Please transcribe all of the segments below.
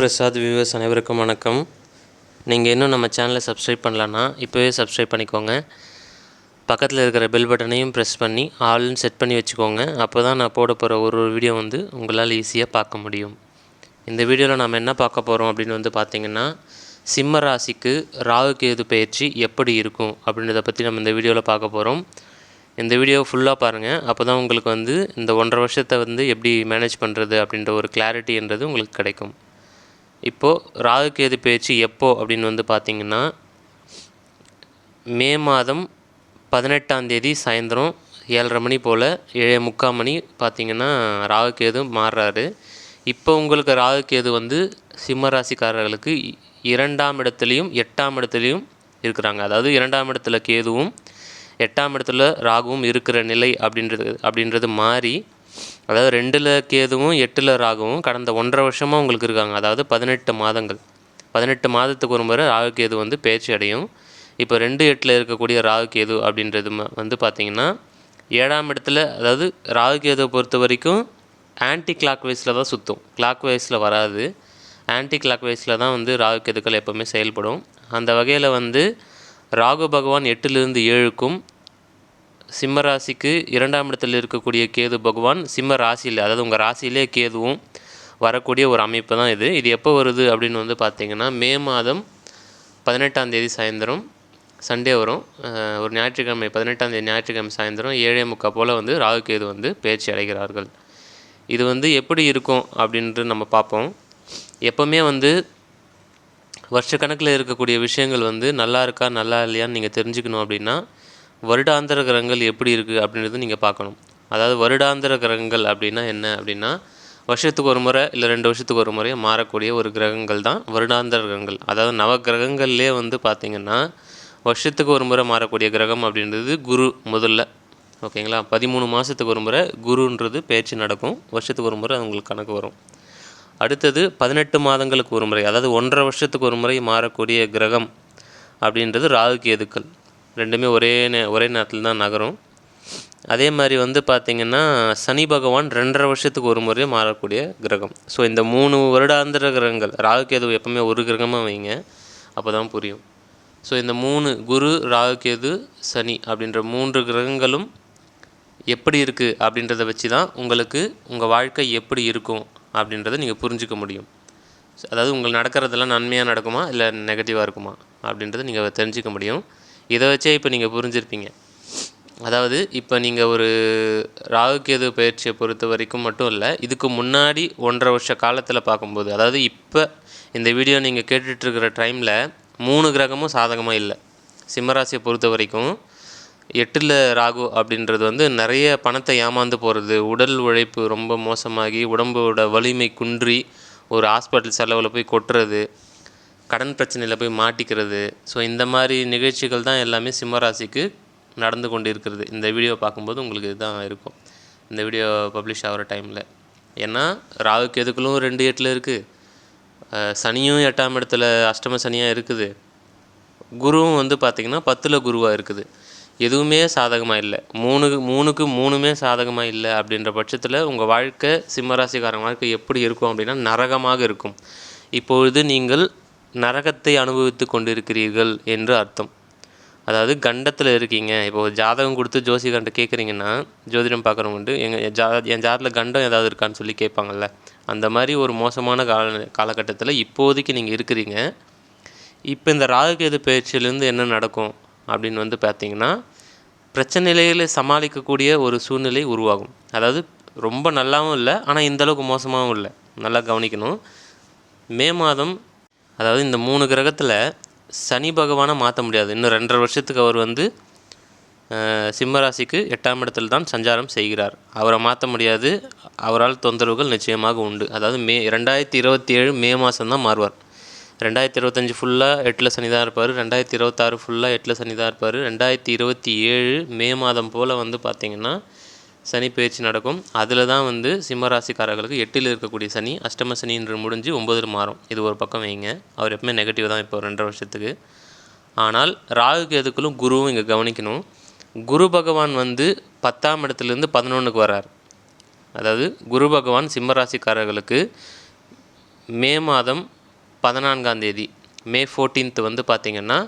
Prasad viewers அனைவருக்கும் வணக்கம். நீங்கள் இன்னும் நம்ம சேனலை சப்ஸ்கிரைப் பண்ணலன்னா இப்போவே சப்ஸ்கிரைப் பண்ணிக்கோங்க. பக்கத்தில் இருக்கிற பெல் பட்டனையும் ப்ரெஸ் பண்ணி ஆல்னு செட் பண்ணி வச்சுக்கோங்க. அப்போ தான் நான் போட போகிற ஒரு ஒரு வீடியோ வந்து உங்களால் ஈஸியாக பார்க்க முடியும். இந்த வீடியோவில் நம்ம என்ன பார்க்க போகிறோம் அப்படின்னு வந்து பார்த்திங்கன்னா சிம்ம ராசிக்கு ராகு கேது பயிற்சி எப்படி இருக்கும் அப்படின்றத பற்றி நம்ம இந்த வீடியோவில் பார்க்க போகிறோம் இந்த வீடியோ ஃபுல்லாக பாருங்கள் அப்போ தான் உங்களுக்கு வந்து இந்த ஒன்றரை வருஷத்தை வந்து எப்படி மேனேஜ் பண்ணுறது அப்படின்ற ஒரு கிளாரிட்டின்றது உங்களுக்கு கிடைக்கும். இப்போது ராகு கேது பயிற்சி எப்போ அப்படின்னு வந்து பார்த்திங்கன்னா மே மாதம் பதினெட்டாம் தேதி சாயந்தரம் ஏழரை மணி போல் ஏழே முக்கால் மணி பார்த்திங்கன்னா ராகுகேது மாறுறாரு. இப்போ உங்களுக்கு ராகு கேது வந்து சிம்ம ராசிக்காரர்களுக்கு இரண்டாம் இடத்துலையும் எட்டாம் இடத்துலையும் இருக்கிறாங்க. அதாவது இரண்டாம் இடத்துல கேதுவும் எட்டாம் இடத்துல ராகுவும் இருக்கிற நிலை அப்படின்றது அப்படின்றது மாறி அதாவது ரெண்டில் கேதுவும் எட்டில் ராகுவும் கடந்த ஒன்றரை வருஷமாக உங்களுக்கு இருக்காங்க. அதாவது பதினெட்டு மாதங்கள். பதினெட்டு மாதத்துக்கு ஒரு முறை ராகு கேது வந்து பேச்சு அடையும். இப்போ ரெண்டு எட்டில் இருக்கக்கூடிய ராகு கேது அப்படின்றது வந்து பார்த்திங்கன்னா ஏழாம் இடத்துல அதாவது ராகு கேதுவை பொறுத்த வரைக்கும் ஆன்டி கிளாக் வைஸில் தான் சுற்றும் கிளாக் வைஸில் வராது. ஆன்டி கிளாக் வைஸில் தான் வந்து ராகு கேதுக்கள் எப்போவுமே செயல்படும். அந்த வகையில் வந்து ராகு பகவான் எட்டிலிருந்து ஏழுக்கும் சிம்ம ராசிக்கு இரண்டாம் இடத்தில் இருக்கக்கூடிய கேது பகவான் சிம்ம ராசியில் அதாவது உங்கள் ராசியிலே கேதுவும் வரக்கூடிய ஒரு அமைப்பு தான் இது. இது எப்போ வருது அப்படின்னு வந்து பார்த்தீங்கன்னா மே மாதம் பதினெட்டாம் தேதி சாயந்தரம் சண்டே வரும். ஒரு ஞாயிற்றுக்கிழமை பதினெட்டாம் தேதி ஞாயிற்றுக்கிழமை சாயந்தரம் ஏழே முக்கால் போல் வந்து ராகு கேது வந்து பேச்சு அடைகிறார்கள். இது வந்து எப்படி இருக்கும் அப்படின்ட்டு நம்ம பார்ப்போம். எப்போவுமே வந்து வருஷக்கணக்கில் இருக்கக்கூடிய விஷயங்கள் வந்து நல்லா இருக்கா நல்லா இல்லையான்னு நீங்கள் தெரிஞ்சுக்கணும் அப்படின்னா வருடாந்திர கிரகங்கள் எப்படி இருக்குது அப்படின்றது நீங்கள் பார்க்கணும். அதாவது வருடாந்திர கிரகங்கள் அப்படின்னா என்ன அப்படின்னா வருஷத்துக்கு ஒரு முறை இல்லை ரெண்டு வருஷத்துக்கு ஒரு முறை மாறக்கூடிய ஒரு கிரகங்கள் தான் வருடாந்திர கிரகங்கள் அதாவது நவ கிரகங்கள்லேயே வந்து பார்த்திங்கன்னா வருஷத்துக்கு ஒரு முறை மாறக்கூடிய கிரகம் அப்படின்றது குரு முதல்ல. ஓகேங்களா? பதிமூணு மாதத்துக்கு ஒரு முறை குருன்றது பேச்சு நடக்கும். வருஷத்துக்கு ஒரு முறை உங்களுக்கு கணக்கு வரும். அடுத்தது பதினெட்டு மாதங்களுக்கு ஒரு முறை அதாவது ஒன்றரை வருஷத்துக்கு ஒரு முறை மாறக்கூடிய கிரகம் அப்படின்றது ராகு கேதுக்கள். ரெண்டுமே ஒரே நே ஒரே நேரத்தில் தான் நகரும். அதே மாதிரி வந்து பார்த்திங்கன்னா சனி பகவான் ரெண்டரை வருஷத்துக்கு ஒரு முறை மாறக்கூடிய கிரகம். ஸோ இந்த மூணு வருடாந்திர கிரகங்கள் ராகு கேது எப்பவுமே ஒரு கிரகமாக வைங்க அப்போ தான் புரியும். ஸோ இந்த மூணு குரு ராகு கேது சனி அப்படின்ற மூன்று கிரகங்களும் எப்படி இருக்குது அப்படின்றத வச்சு தான் உங்களுக்கு உங்கள் வாழ்க்கை எப்படி இருக்கும் அப்படின்றத நீங்கள் புரிஞ்சுக்க முடியும். அதாவது உங்களுக்கு நடக்கிறதெல்லாம் நன்மையாக நடக்குமா இல்லை நெகட்டிவாக இருக்குமா அப்படின்றத நீங்கள் தெரிஞ்சுக்க முடியும். இதை வச்சே இப்போ நீங்கள் புரிஞ்சிருப்பீங்க. அதாவது இப்போ நீங்கள் ஒரு ராகுகேது பயிற்சியை பொறுத்த வரைக்கும் மட்டும் இல்லை இதுக்கு முன்னாடி ஒன்றரை வருஷ காலத்தில் பார்க்கும்போது அதாவது இப்போ இந்த வீடியோ நீங்கள் கேட்டுட்ருக்கிற டைமில் மூணு கிரகமும் சாதகமாக இல்லை. சிம்மராசியை பொறுத்த வரைக்கும் எட்டில் ராகு அப்படின்றது வந்து நிறைய பணத்தை ஏமாந்து போகிறது உடல் உழைப்பு ரொம்ப மோசமாகி உடம்போட வலிமை குன்றி ஒரு ஹாஸ்பிட்டல் செலவில் போய் கொட்டுறது கடன் பிரச்சனையில் போய் மாட்டிக்கிறது. ஸோ இந்த மாதிரி நிகழ்ச்சிகள் தான் எல்லாமே சிம்மராசிக்கு நடந்து கொண்டு இருக்கிறது இந்த வீடியோ பார்க்கும்போது உங்களுக்கு இதுதான் இருக்கும். இந்த வீடியோ பப்ளிஷ் ஆகிற டைமில் ஏன்னா ராகு கேதுக்களும் ரெண்டு எட்டில் இருக்குது சனியும் எட்டாம் இடத்துல அஷ்டம சனியாக இருக்குது. குருவும் வந்து பார்த்திங்கன்னா பத்தில் குருவாக இருக்குது. எதுவுமே சாதகமாக இல்லை. மூணு மூணுக்கு மூணுமே சாதகமாக இல்லை அப்படின்ற பட்சத்தில் உங்கள் வாழ்க்கை சிம்மராசிக்காரன் வாழ்க்கை எப்படி இருக்கும் அப்படின்னா நரகமாக இருக்கும். இப்பொழுது நீங்கள் நரகத்தை அனுபவித்து கொண்டிருக்கிறீர்கள் என்று அர்த்தம். அதாவது கண்டத்தில் இருக்கீங்க. இப்போ ஜாதகம் கொடுத்து ஜோசிகண்ட கேட்குறீங்கன்னா ஜோதிடம் பார்க்குறவங்க எங்கள் ஜா என் ஜாதத்தில் கண்டம் ஏதாவது இருக்கான்னு சொல்லி கேட்பாங்கல்ல. அந்த மாதிரி ஒரு மோசமான கால காலகட்டத்தில் இப்போதைக்கு நீங்கள் இருக்கிறீங்க. இப்போ இந்த ராகுகேது பயிற்சியிலேருந்து என்ன நடக்கும் அப்படின்னு வந்து பார்த்தீங்கன்னா பிரச்சனைகளை சமாளிக்கக்கூடிய ஒரு சூழ்நிலை உருவாகும். அதாவது ரொம்ப நல்லாவும் இல்லை ஆனால் இந்தளவுக்கு மோசமாகவும் இல்லை. நல்லா கவனிக்கணும். மே மாதம் அதாவது இந்த மூணு கிரகத்தில் சனி பகவானை மாற்ற முடியாது. இன்னும் ரெண்டரை வருஷத்துக்கு அவர் வந்து சிம்மராசிக்கு எட்டாம் இடத்தில் தான் சஞ்சாரம் செய்கிறார். அவரை மாற்ற முடியாது. அவரால் தொந்தரவுகள் நிச்சயமாக உண்டு. அதாவது மே ரெண்டாயிரத்தி இருபத்தி ஏழு மே மாதம் தான் மாறுவார். ரெண்டாயிரத்தி இருபத்தஞ்சி ஃபுல்லாக எட்டில் சனி தான் இருப்பார். ரெண்டாயிரத்தி இருபத்தாறு ஃபுல்லாக எட்டில் சனி தான் இருப்பார். ரெண்டாயிரத்தி இருபத்தி ஏழு மே மாதம் போல் வந்து பார்த்திங்கன்னா சனி பயிற்சி நடக்கும். அதில் தான் வந்து சிம்மராசிக்காரர்களுக்கு எட்டில் இருக்கக்கூடிய சனி அஷ்டம சனின்று முடிஞ்சு ஒம்பதில் மாறும். இது ஒரு பக்கம் வைங்க. அவர் எப்பவுமே நெகட்டிவ் தான் இப்போ ரெண்டரை வருஷத்துக்கு. ஆனால் ராகு கேதுக்களும் குருவும் இங்கே கவனிக்கணும். குரு பகவான் வந்து பத்தாம் இடத்துலேருந்து பதினொன்றுக்கு வர்றார். அதாவது குரு பகவான் சிம்மராசிக்காரர்களுக்கு மே மாதம் பதினான்காம் தேதி மே ஃபோர்டீன்த் வந்து பார்த்திங்கன்னா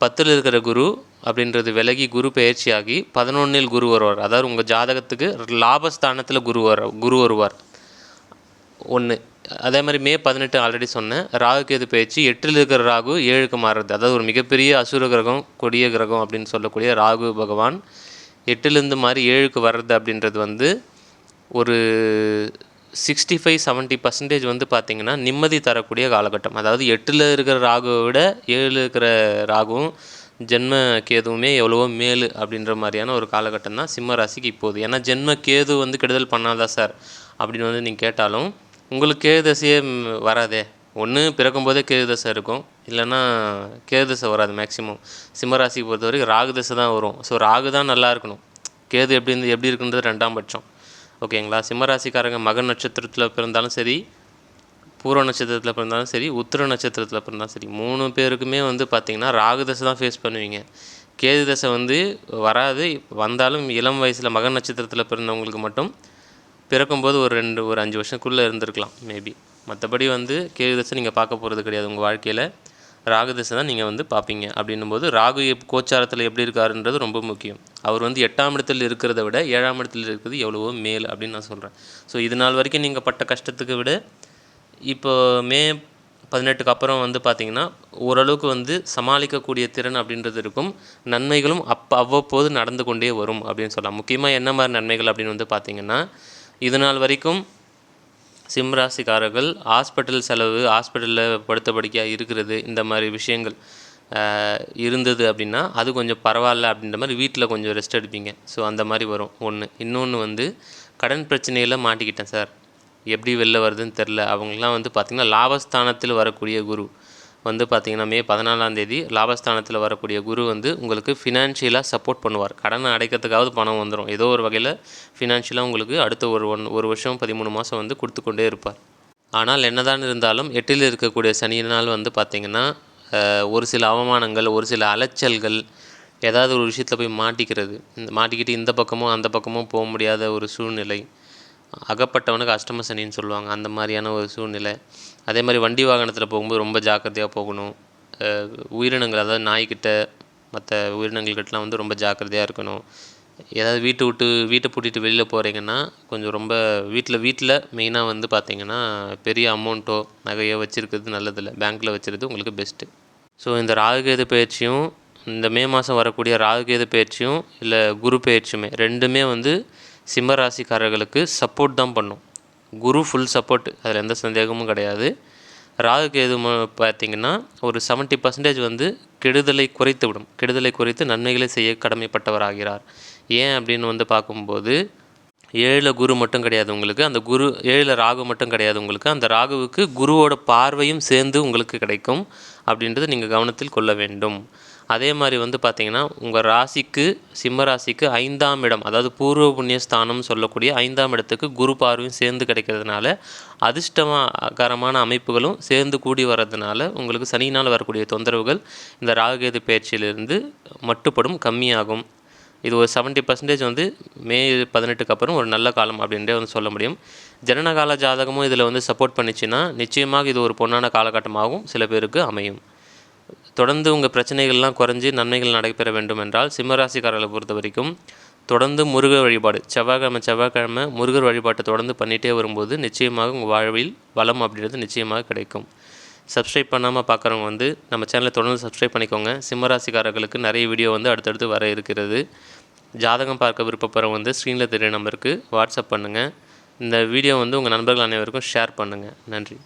பத்தில் இருக்கிற குரு அப்படின்றது விலகி குரு பயிற்சியாகி பதினொன்றில் குரு வருவார். அதாவது உங்கள் ஜாதகத்துக்கு லாபஸ்தானத்தில் குரு வர குரு வருவார். ஒன்று அதே மாதிரி மே பதினெட்டு ஆல்ரெடி சொன்னேன். ராகு கேது பயிற்சி எட்டில் இருக்கிற ராகு ஏழுக்கு மாறுறது. அதாவது ஒரு மிகப்பெரிய அசுர கிரகம் கொடிய கிரகம் அப்படின்னு சொல்லக்கூடிய ராகு பகவான் எட்டுலேருந்து மாதிரி ஏழுக்கு வர்றது அப்படின்றது வந்து ஒரு சிக்ஸ்டி ஃபைவ் செவன்ட்டி பர்சன்டேஜ் வந்து பார்த்திங்கன்னா நிம்மதி தரக்கூடிய காலகட்டம். அதாவது எட்டில் இருக்கிற ராகுவை விட ஏழில் இருக்கிற ராகுவும் ஜென்ம கேதுவுமே எவ்வளவோ மேலு அப்படின்ற மாதிரியான ஒரு காலகட்டம் தான் சிம்ம ராசிக்கு இப்போது. ஏன்னா ஜென்ம கேது வந்து கெடுதல் பண்ணாதா சார்? அப்படின்னு வந்து நீங்கள் கேட்டாலும் உங்களுக்கு கேது தசையே வராதே. ஒன்று பிறக்கும்போதே கேது தசை இருக்கும். இல்லைன்னா கேது தசை வராது மேக்ஸிமம் சிம்மராசிக்கு பொறுத்த வரைக்கும் ராகு தசை தான் வரும். ஸோ ராகு தான் நல்லா இருக்கணும். கேது எப்படி இருந்து எப்படி இருக்குன்றது ரெண்டாம் பட்சம். ஓகேங்களா? சிம்மராசிக்காரங்க மகன் நட்சத்திரத்தில் பிறந்தாலும் சரி பூர்வ நட்சத்திரத்தில் பிறந்தாலும் சரி உத்திர நட்சத்திரத்தில் பிறந்தாலும் சரி மூணு பேருக்குமே வந்து பார்த்திங்கன்னா ராகு தசை தான் ஃபேஸ் பண்ணுவீங்க. கேது தசை வந்து வராது. வந்தாலும் இளம் வயசில் மகன் நட்சத்திரத்தில் பிறந்தவங்களுக்கு மட்டும் பிறக்கும்போது ஒரு ரெண்டு ஒரு அஞ்சு வருஷத்துக்குள்ளே இருந்திருக்கலாம் மேபி மற்றபடி வந்து கேது தசை நீங்கள் பார்க்க போகிறது கிடையாது. உங்கள் வாழ்க்கையில் ராகு தசை தான் நீங்கள் வந்து பார்ப்பீங்க. அப்படின்னும் போது ராகு எப்- கோச்சாரத்தில் எப்படி இருக்காருன்றது ரொம்ப முக்கியம். அவர் வந்து எட்டாம் இடத்தில் இருக்கிறத விட ஏழாம் இடத்தில் இருக்கிறது எவ்வளவோ மேல் அப்படின்னு நான் சொல்கிறேன் ஸோ இது நாள் வரைக்கும் நீங்கள் பட்ட கஷ்டத்துக்கு விட இப்போ மே பதினெட்டுக்கு அப்புறம் வந்து பார்த்திங்கன்னா ஓரளவுக்கு வந்து சமாளிக்கக்கூடிய திறன் அப்படின்றது இருக்கும். நன்மைகளும் அப்போ அவ்வப்போது நடந்து கொண்டே வரும் அப்படின்னு சொல்லலாம். முக்கியமாக என்ன மாதிரி நன்மைகள் அப்படின்னு வந்து பார்த்திங்கன்னா இது நாள் வரைக்கும் சிம்ராசிக்காரர்கள் ஹாஸ்பிட்டல் செலவு ஹாஸ்பிட்டலில் படுத்த படுக்கையாக இருக்கிறது இந்த மாதிரி விஷயங்கள் இருந்தது அப்படின்னா அது கொஞ்சம் பரவாயில்ல அப்படின்ற மாதிரி வீட்டில் கொஞ்சம் ரெஸ்ட் எடுப்பீங்க. ஸோ அந்த மாதிரி வரும். ஒன்று இன்னொன்று வந்து கடன் பிரச்சனையில் மாட்டிக்கிட்டேன் சார். எப்படி வெளில வருதுன்னு தெரில. அவங்களாம் வந்து பார்த்திங்கன்னா லாபஸ்தானத்தில் வரக்கூடிய குரு வந்து பார்த்திங்கன்னா மே பதினாலாம் தேதி லாபஸ்தானத்தில் வரக்கூடிய குரு வந்து உங்களுக்கு ஃபினான்ஷியலாக சப்போர்ட் பண்ணுவார். கடனை அடைக்கிறதுக்காவது பணம் வந்துடும் ஏதோ ஒரு வகையில் ஃபினான்ஷியலாக உங்களுக்கு அடுத்த ஒரு ஒன் ஒரு வருஷம் பதிமூணு மாதம் வந்து கொடுத்து கொண்டே இருப்பார். ஆனால் என்னதான் இருந்தாலும் எட்டில் இருக்கக்கூடிய சனியினால் வந்து பார்த்திங்கன்னா ஒரு சில அவமானங்கள் ஒரு சில அலைச்சல்கள் ஏதாவது ஒரு விஷயத்தில் போய் மாட்டிக்கிறது. இந்த- மாட்டிக்கிட்டு இந்த பக்கமும் அந்த பக்கமும் போக முடியாத ஒரு சூழ்நிலை. அகப்பட்டவனுக்கு அஷ்டம சனின்னு சொல்லுவாங்க. அந்த மாதிரியான ஒரு சூழ்நிலை. அதே மாதிரி வண்டி வாகனத்தில் போகும்போது ரொம்ப ஜாக்கிரதையாக போகணும். உயிரினங்கள் அதாவது நாய்க்கிட்ட மற்ற உயிரினங்கள்கிட்டலாம் வந்து ரொம்ப ஜாக்கிரதையாக இருக்கணும். ஏதாவது வீட்டை விட்டு வீட்டை பூட்டிட்டு வெளியில் போகிறீங்கன்னா கொஞ்சம் ரொம்ப வீட்டில் வீட்டில் மெயினாக வந்து பார்த்தீங்கன்னா பெரிய அமௌண்ட்டோ நகையோ வச்சுருக்கிறது நல்லதில்லை. பேங்க்கில் வச்சுருது உங்களுக்கு பெஸ்ட்டு ஸோ இந்த ராகுகேது பயிற்சியும் இந்த மே மாதம் வரக்கூடிய ராகுகேது பயிற்சியும் இல்லை குரு பயிற்சியுமே ரெண்டுமே வந்து சிம்ம ராசிக்காரர்களுக்கு சப்போர்ட் தான் பண்ணும். குரு ஃபுல் சப்போர்ட் அதில் எந்த சந்தேகமும் கிடையாது. ராகு கேது பார்த்திங்கன்னா பார்த்தீங்கன்னா ஒரு 70% பர்சன்டேஜ் வந்து கெடுதலை குறைத்து விடும். கெடுதலை குறைத்து நன்மைகளை செய்ய கடமைப்பட்டவராகிறார் ஏன் அப்படின்னு வந்து பார்க்கும்போது ஏழில் குரு மட்டும் கிடையாது உங்களுக்கு. அந்த குரு ஏழில் ராகு மட்டும் கிடையாது உங்களுக்கு. அந்த ராகுவுக்கு குருவோட பார்வையும் சேர்ந்து உங்களுக்கு கிடைக்கும். அப்படின்றத நீங்கள் கவனத்தில் கொள்ள வேண்டும். அதே மாதிரி வந்து பார்த்தீங்கன்னா உங்கள் ராசிக்கு சிம்ம ராசிக்கு ஐந்தாம் இடம் அதாவது பூர்வ புண்ணியஸ்தானம் சொல்லக்கூடிய ஐந்தாம் இடத்துக்கு குரு பார்வையும் சேர்ந்து கிடைக்கிறதுனால அதிர்ஷ்டமாகரமான அமைப்புகளும் சேர்ந்து கூடி வர்றதுனால உங்களுக்கு சனியினால் வரக்கூடிய தொந்தரவுகள் இந்த ராகுகேது பயிற்சியிலிருந்து மட்டுப்படும் கம்மியாகும். இது ஒரு 70% பர்சன்டேஜ் வந்து மே பதினெட்டுக்கு அப்புறம் ஒரு நல்ல காலம் அப்படின்றே வந்து சொல்ல முடியும். ஜனனகால ஜாதகமும் இதில் வந்து சப்போர்ட் பண்ணிச்சுன்னா நிச்சயமாக இது ஒரு பொன்னான காலகட்டமாகவும் சில பேருக்கு அமையும். தொடர்ந்து உங்கள் பிரச்சனைகள்லாம் குறைஞ்சி நன்மைகள் நடைபெற வேண்டும் என்றால் சிம்மராசிக்காரர்களை பொறுத்த வரைக்கும் தொடர்ந்து முருகர் வழிபாடு. செவ்வாய்க்கிழமை செவ்வாய்க்கிழமை முருகர் வழிபாட்டை தொடர்ந்து பண்ணிகிட்டே வரும்போது நிச்சயமாக உங்கள் வாழ்வில் வளம் அப்படின்றது நிச்சயமாக கிடைக்கும். சப்ஸ்கிரைப் பண்ணாமல் பார்க்குறவங்க வந்து நம்ம சேனலை தொடர்ந்து சப்ஸ்கிரைப் பண்ணிக்கோங்க. சிம்மராசிக்காரர்களுக்கு நிறைய வீடியோ வந்து அடுத்தடுத்து வர இருக்கிறது. ஜாதகம் பார்க்க விருப்பப்படுறவங்க வந்து ஸ்க்ரீனில் தெரிய நம்பருக்கு வாட்ஸ்அப் பண்ணுங்கள் இந்த வீடியோ வந்து உங்கள் நண்பர்கள் அனைவருக்கும் ஷேர் பண்ணுங்கள் நன்றி.